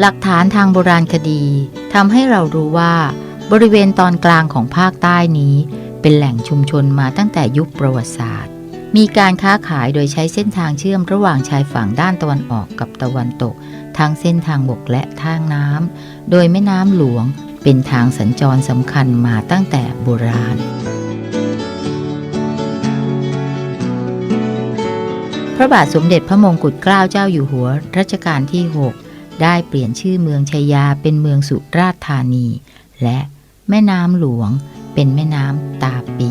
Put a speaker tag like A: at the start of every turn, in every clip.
A: หลักฐานทางโบราณคดีทำให้เรารู้ว่า บริเวณตอนกลางของภาคใต้นี้ เป็นแหล่งชุมชนมาตั้งแต่ยุคประวัติศาสตร์ มีการค้าขายโดยใช้เส้นทางเชื่อมระหว่างชายฝั่งด้านตะวันออกกับตะวันตก ทั้งเส้นทางบกและทางน้ำโดยแม่น้ำหลวงเป็นทางสัญจรสำคัญมาตั้งแต่โบราณ พระบาทสมเด็จพระมงกุฎเกล้าเจ้าอยู่หัวรัชกาลที่ 6 ได้เปลี่ยนชื่อเมืองชัยยาเป็นเมืองสุราษฎร์ธานี และแม่น้ำหลวงเป็นแม่น้ำตาปี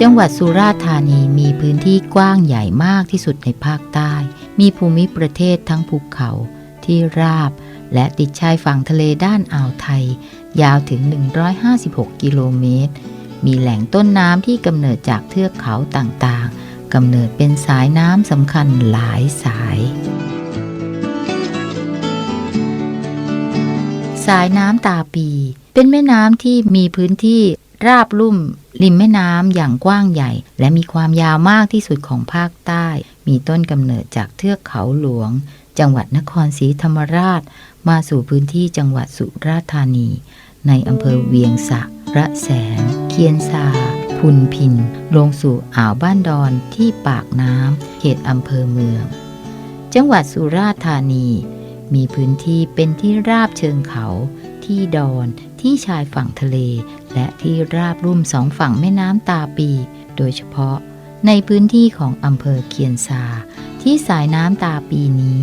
A: จังหวัดสุราษฎร์ธานีมีพื้นที่กว้างใหญ่มากที่สุดในภาคใต้ มีภูมิประเทศทั้งภูเขาที่ราบ และติดชายฝั่งทะเลด้านอ่าวไทย ยาวถึง 156 กิโลเมตร มีแหล่งต้นน้ำที่กำเนิดจากเทือกเขาต่างๆ กำเนิดเป็นสายน้ำสำคัญหลายสาย สายน้ำตาปี เป็นแม่น้ำที่มีพื้นที่ราบลุ่ม ริมแม่น้ำอย่างกว้างใหญ่ และมีความยาวมากที่สุดของภาคใต้ มีต้นกำเนิดจากเทือกเขาหลวง จังหวัดนครศรีธรรมราช มาสู่พื้นที่จังหวัดสุราษฎร์ธานี ในอำเภอเวียงสะระแสง เคียนซา พุนพิน ลงสู่อ่าวบ้านดอนที่ปากน้ำเขตอำเภอเมือง จังหวัดสุราษฎร์ธานี มีพื้นที่เป็นที่ราบเชิงเขา ที่ดอนที่ชายฝั่งทะเล และที่ราบรุ่มสองฝั่งแม่น้ำตาปี โดยเฉพาะในพื้นที่ของอำเภอเคียนซา ที่สายน้ำตาปีนี้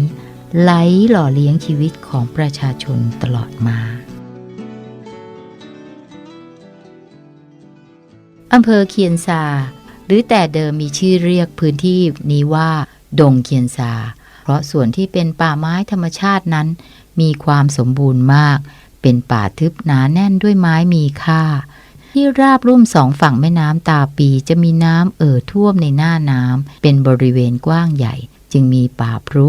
A: ไหลหล่อเลี้ยงชีวิตของประชาชนตลอดมา อำเภอเคียนซา หรือแต่เดิมมีชื่อเรียกพื้นที่นี้ว่า ดงเคียนซา เพราะส่วนที่เป็นป่าไม้ธรรมชาตินั้น มีความสมบูรณ์มาก เป็นป่าทึบหนาแน่นด้วยไม้มีค่า ที่ราบรุ่มสองฝั่งแม่น้ำตาปีจะมีน้ำเอ่อท่วมในหน้าน้ำเป็นบริเวณกว้างใหญ่ จึงมีป่าพรุ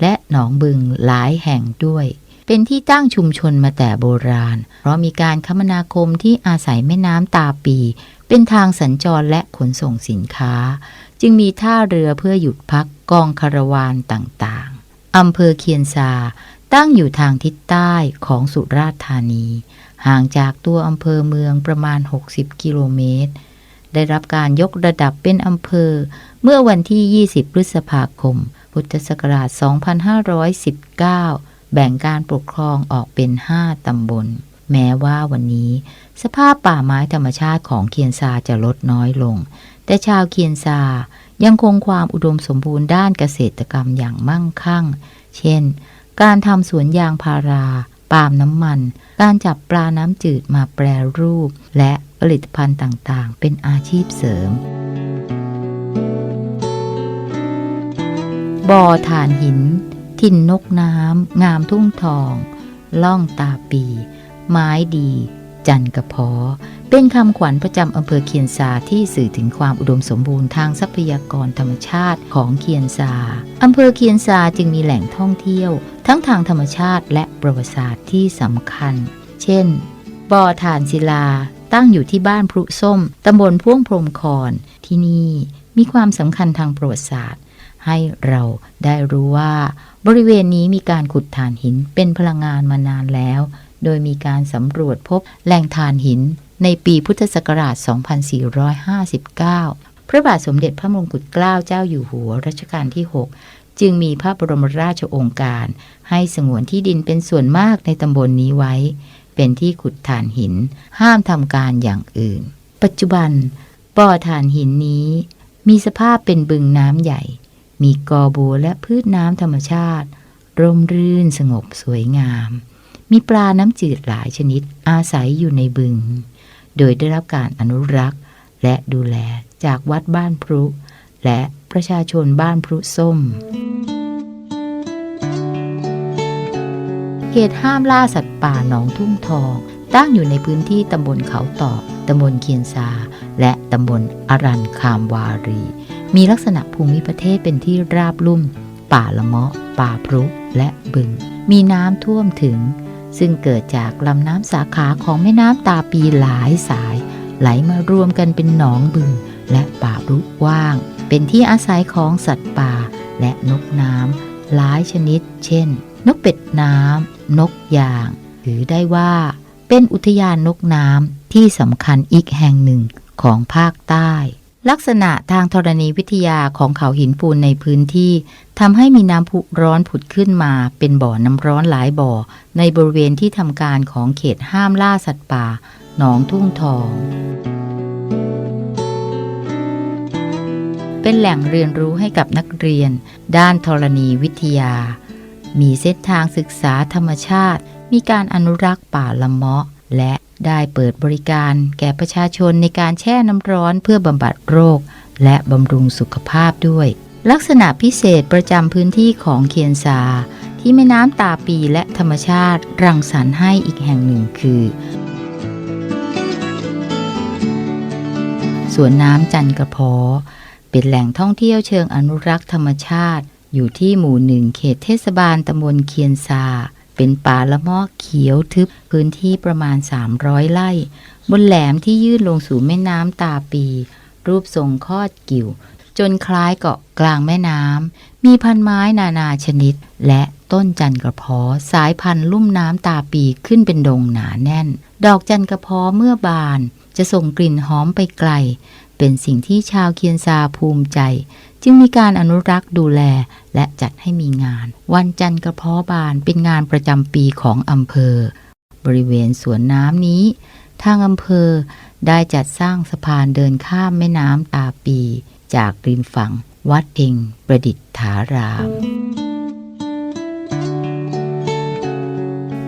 A: และหนองบึงหลายแห่งด้วยเป็นที่ตั้งชุมชนมาแต่โบราณ เพราะมีการคมนาคมที่อาศัยแม่น้ำตาปี เป็นทางสัญจรและขนส่งสินค้า จึงมีท่าเรือเพื่อหยุดพักกองคาราวานต่างๆ อำเภอเคียนซาตั้งอยู่ทางทิศใต้ของสุราษฎร์ธานี ห่างจากตัวอำเภอเมืองประมาณ 60 กิโลเมตร ได้รับการยกระดับเป็นอำเภอ เมื่อวันที่ 20 พฤษภาคม พุทธศักราช 2519 แบ่งการปกครองออกเป็น 5 ตำบล แม้ว่าวันนี้ สภาพป่าไม้ธรรมชาติของเคียนซาจะลดน้อยลง แต่ชาวเคียนซายังคงความอุดมสมบูรณ์ด้านเกษตรกรรมอย่างมั่งคั่ง เช่น การทำสวนยางพารา ปาล์มน้ำมัน การจับปลาน้ำจืดมาแปรรูป และผลิตภัณฑ์ต่างๆ เป็นอาชีพเสริม บ่อฐานหิน ทินนกน้ำ งามทุ่งทอง ล่องตาปี ไม้ดี จันกระเพอ เป็นคำขวัญประจำอำเภอเคียนซาที่สื่อถึงความอุดมสมบูรณ์ทางทรัพยากรธรรมชาติของเคียนซาอำเภอเคียนซาจึงมีแหล่งท่องเที่ยว ทั้งทางธรรมชาติและประวัติศาสตร์ที่สำคัญ เช่นบ่อฐานศิลาตั้งอยู่ที่บ้านพรุส้มตำบลพ่วงพรมคอนที่นี่มีความสำคัญทางประวัติศาสตร์ ให้เราได้รู้ว่า บริเวณนี้มีการขุดถ่านหินเป็นพลังงานมานานแล้ว โดยมีการสำรวจพบแหล่งถ่านหินในปีพุทธศักราช 2459 พระบาทสมเด็จพระมงกุฎเกล้าเจ้าอยู่หัวรัชกาลที่ 6 จึงมีพระบรมราชโองการ ให้สงวนที่ดินเป็นส่วนมากในตำบลนนี้ไว้ เป็นที่ขุดถ่านหิน ห้ามทำการอย่างอื่น ปัจจุบันบ่อถ่านหินนี้ มีสภาพเป็นบึงน้ำใหญ่ มีกอบัวและพืชน้ำธรรมชาติ ร่มรื่นสงบสวยงาม มีปลาน้ำจืดหลายชนิดอาศัยอยู่ในบึง โดยได้รับการอนุรักษ์ และดูแลจากวัดบ้านพรุ และประชาชนบ้านพรุส้มเขตห้ามล่าสัตว์ป่าหนองทุ่งทอง ตั้งอยู่ในพื้นที่ตำบลเขาต่อตำบลเคียนซา และตำบลอรันคามวารี มีลักษณะภูมิประเทศเป็นที่ราบลุ่ม ป่าละเมาะ ป่าพรุ และบึง มีน้ำท่วมถึง ซึ่งเกิดจากลำน้ำสาขาของแม่น้ำตาปีหลายสาย ไหลมารวมกันเป็นหนองบึง และป่ารุกว้าง เป็นที่อาศัยของสัตว์ป่า และนกน้ำหลายชนิด เช่น นกเป็ดน้ำนกยางหรือได้ว่า เป็นอุทยานนกน้ำที่สำคัญอีกแห่งหนึ่งของภาคใต้ ลักษณะทางธรณีวิทยาของเขาหินปูนในพื้นที่ทำให้มีน้ำพุร้อนผุดขึ้นมาเป็นบ่อน้ำร้อนหลายบ่อ ในบริเวณที่ทำการของเขตห้ามล่าสัตว์ป่า หนองทุ่งทอง เป็นแหล่งเรียนรู้ให้กับนักเรียน ด้านธรณีวิทยา มีเส้นทางศึกษาธรรมชาติ มีการอนุรักษ์ป่าละเมาะ และ ได้เปิดบริการแก่ประชาชนในการแช่น้ำร้อนเพื่อบำบัดโรค และบำรุงสุขภาพด้วย ลักษณะพิเศษประจำพื้นที่ของเคียนซา ที่แม่น้ำตาปีและธรรมชาติรังสรรค์ให้อีกแห่งหนึ่งคือสวนน้ำจันกระพาะเป็นแหล่งท่องเที่ยวเชิงอนุรักษ์ธรรมชาติ อยู่ที่หมู่หนึ่งเขตเทศบาลตำบลเคียนซา เป็นป่าละมอเขียวทึบพื้นที่ประมาณ 300 ไร่ บนแหลมที่ยื่นลงสู่แม่น้ำตาปี รูปทรงคอดกิ่ว จนคล้ายเกาะกลางแม่น้ำ มีพันไม้นานาชนิด และต้นจันกระเพาะสายพันธุ์ลุ่มน้ำตาปีขึ้นเป็นดงหนาแน่น ดอกจันกระเพาะเมื่อบาน จะส่งกลิ่นหอมไปไกล เป็นสิ่งที่ชาวเคียนซาภูมิใจ จึงมีการอนุรักษ์ดูแลและจัดให้มีงาน วันจันทร์กระเพาะบานเป็นงานประจำปีของอำเภอ บริเวณสวนน้ำนี้ ทางอำเภอได้จัดสร้างสะพานเดินข้ามแม่น้ำตาปี จากริมฝั่ง วัดเองประดิษฐาราม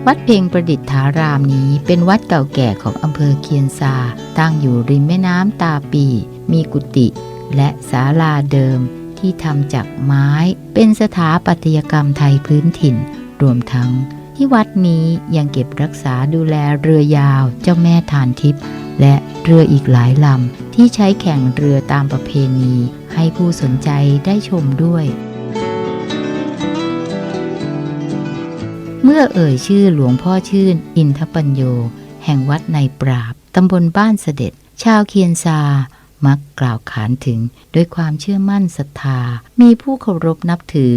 A: วัดเพลงประดิษฐารามนี้เป็นวัดเก่าแก่ของอำเภอเคียนซา ตั้งอยู่ริมแม่น้ำตาปี มีกุฏิ และศาลาเดิมที่ทำจากไม้เป็นสถาปัตยกรรมไทยพื้นถิ่น รวมทั้งที่วัดนี้ยังเก็บรักษาดูแลเรือยาวเจ้าแม่ทานทิพย์และเรืออีกหลายลำที่ใช้แข่งเรือตามประเพณี ให้ผู้สนใจได้ชมด้วย เมื่อเอ่ยชื่อหลวงพ่อชื่น อินทปัญโย แห่งวัดในปราบ ตำบลบ้านเสด็จ ชาวเคียนซา มักกล่าวขานถึงด้วยความเชื่อมั่นศรัทธา มีผู้เคารพนับถือ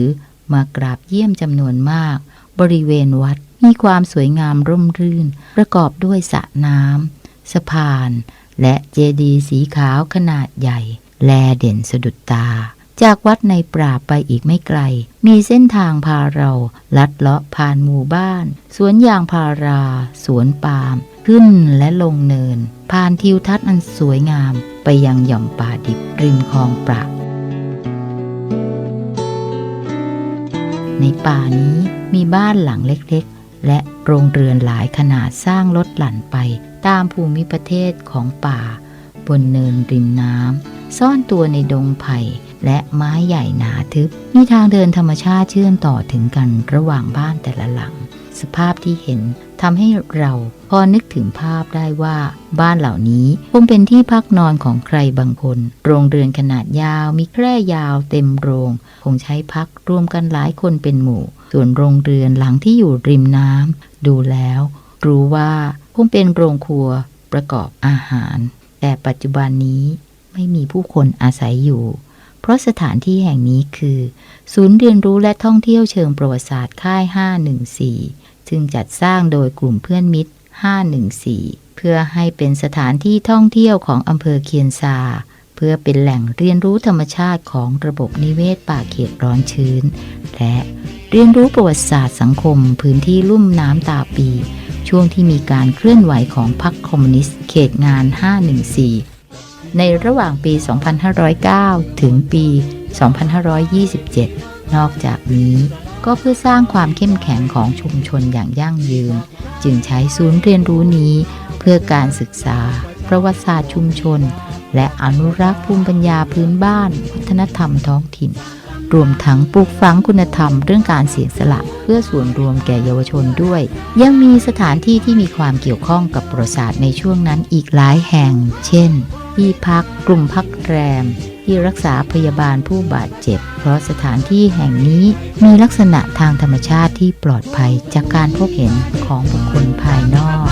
A: มากราบเยี่ยมจำนวนมาก บริเวณวัดมีความสวยงามร่มรื่น ประกอบด้วยสระน้ำสะพาน และเจดีย์สีขาวขนาดใหญ่ แลเด่นสะดุดตา จากวัดในปราบไปอีกไม่ไกล มีเส้นทางพาเรา ลัดเลาะผ่านหมู่บ้าน สวนยางพารา สวนปาล์ม ขึ้นและลงเนิน ผ่านทิวทัศน์อันสวยงามไปยังหย่อมป่าดิบริมคลองปราในป่านี้มีบ้านหลังเล็กๆ และโรงเรือนหลายขนาดสร้างลดหลั่นไปตามภูมิประเทศของป่า บนเนินริมน้ำซ่อนตัวในดงไผ่และไม้ใหญ่หนาทึบ มีทางเดินธรรมชาติเชื่อมต่อถึงกันระหว่างบ้านแต่ละหลัง สภาพที่เห็นทำให้เราพอนึกถึงภาพได้ว่า บ้านเหล่านี้คงเป็นที่พักนอนของใครบางคน โรงเรือนขนาดยาว มีแคร่ยาวเต็มโรง คงใช้พักรวมกันหลายคนเป็นหมู่ ส่วนโรงเรือนหลังที่อยู่ริมน้ำดูแล้ว รู้ว่าคงเป็นโรงครัวประกอบอาหาร แต่ปัจจุบันนี้ไม่มีผู้คนอาศัยอยู่ เพราะสถานที่แห่งนี้คือ ศูนย์เรียนรู้และท่องเที่ยวเชิงประวัติศาสตร์ค่าย 514 ซึ่งจัดสร้างโดยกลุ่มเพื่อนมิตร 514 เพื่อให้เป็นสถานที่ท่องเที่ยวของอำเภอเคียนซา เพื่อเป็นแหล่งเรียนรู้ธรรมชาติของระบบนิเวศป่าเขตร้อนชื้น และเรียนรู้ประวัติศาสตร์สังคม พื้นที่ลุ่มน้ำตาปี ช่วงที่มีการเคลื่อนไหวของพรรคคอมมิวนิสต์เขตงาน 514 ในระหว่างปี 2509 ถึงปี 2527 นอกจากนี้ ก็เพื่อสร้างความเข้มแข็งของชุมชนอย่างยั่งยืน จึงใช้ศูนย์เรียนรู้นี้เพื่อการศึกษา ประวัติศาสตร์ชุมชน และอนุรักษ์ภูมิปัญญาพื้นบ้าน วัฒนธรรมท้องถิ่น รวมทั้งปลูกฝังคุณธรรมเรื่องการเสียสละ เพื่อส่วนรวมแก่เยาวชนด้วย ยังมีสถานที่ที่มีความเกี่ยวข้องกับประวัติศาสตร์ในช่วงนั้นอีกหลายแห่ง เช่น ที่พัก กลุ่มพักแรม ที่รักษาพยาบาลผู้บาดเจ็บ เพราะสถานที่แห่งนี้มีลักษณะทางธรรมชาติที่ปลอดภัยจากการพบเห็นของบุคคลภายนอก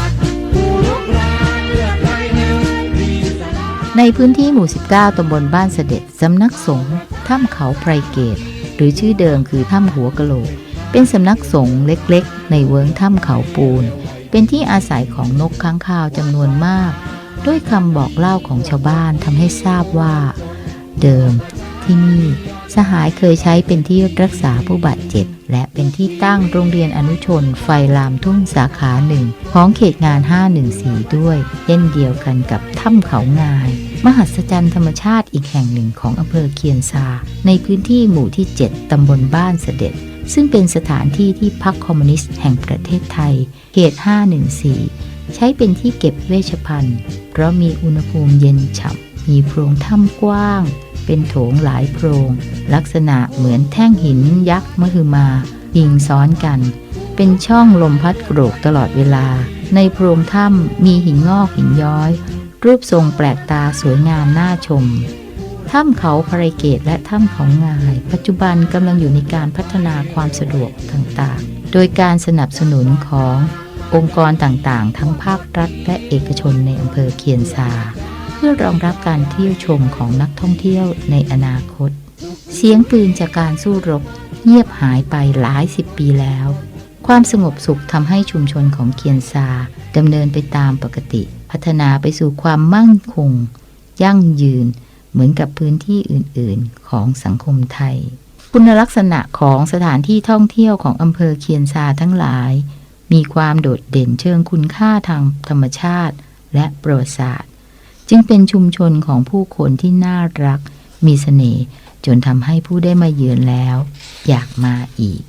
A: ในพื้นที่หมู่ 19 ตำบลบ้านเสด็จ สำนักสงฆ์ถ้ำเขาไพรเกต หรือชื่อเดิมคือถ้ำหัวกะโหลก เป็นสำนักสงฆ์เล็กๆ ในเวิ้งถ้ำเขาปูน เป็นที่อาศัยของนกค้างคาวจำนวนมาก ด้วยคำบอกเล่าของชาวบ้านทำให้ทราบว่า เดิม ที่นี่สหายเคยใช้เป็นที่รักษาผู้บาดเจ็บ และเป็นที่ตั้งโรงเรียนอนุชน ไฟลามทุ่งสาขาหนึ่งของเขตงาน 514 ด้วย เช่นเดียวกันกับถ้ำเขางาย มหัศจรรย์ธรรมชาติอีกแห่งหนึ่งของอำเภอเคียนซา ในพื้นที่หมู่ที่ 7 ตำบลบ้านเสด็จ ซึ่งเป็นสถานที่ที่พรรคคอมมิวนิสต์แห่งประเทศไทย เขต 514 ใช้เป็นที่เก็บเวชภัณฑ์ เพราะมีอุณหภูมิเย็นฉ่ำ มีโพรงถ้ำกว้าง เป็นโถงหลายโพรง ลักษณะเหมือนแท่งหินยักษ์มหึมายิงซ้อนกัน เป็นช่องลมพัดโกรกตลอดเวลา ในโพรงถ้ำมีหินงอกหินย้อย รูปทรงแปลกตาสวยงามน่าชมถ้ำเขาพระเกตและถ้ำเขางาย ปัจจุบันกำลังอยู่ในการพัฒนาความสะดวกต่างๆ โดยการสนับสนุนขององค์กรต่างๆ ทั้งภาครัฐและเอกชนในอำเภอเคียนซา พื่อรองรับการเที่ยวชมของนักท่องเที่ยวในอนาคต เสียงปืนจากการสู้รบเงียบหายไปหลายสิบปีแล้ว ความสงบสุขทำให้ชุมชนของเคียนซาดำเนินไปตามปกติ พัฒนาไปสู่ความมั่นคง ยั่งยืน เหมือนกับพื้นที่อื่น ๆ ของสังคมไทย คุณลักษณะของสถานที่ท่องเที่ยวของอำเภอเคียนซาทั้งหลาย มีความโดดเด่นเชิงคุณค่าทางธรรมชาติ และประวัติศาสตร์ จึงเป็นชุมชนของผู้คนที่น่ารัก มีเสน่ห์จนทำให้ผู้ได้มาเยือนแล้ว อยากมาอีก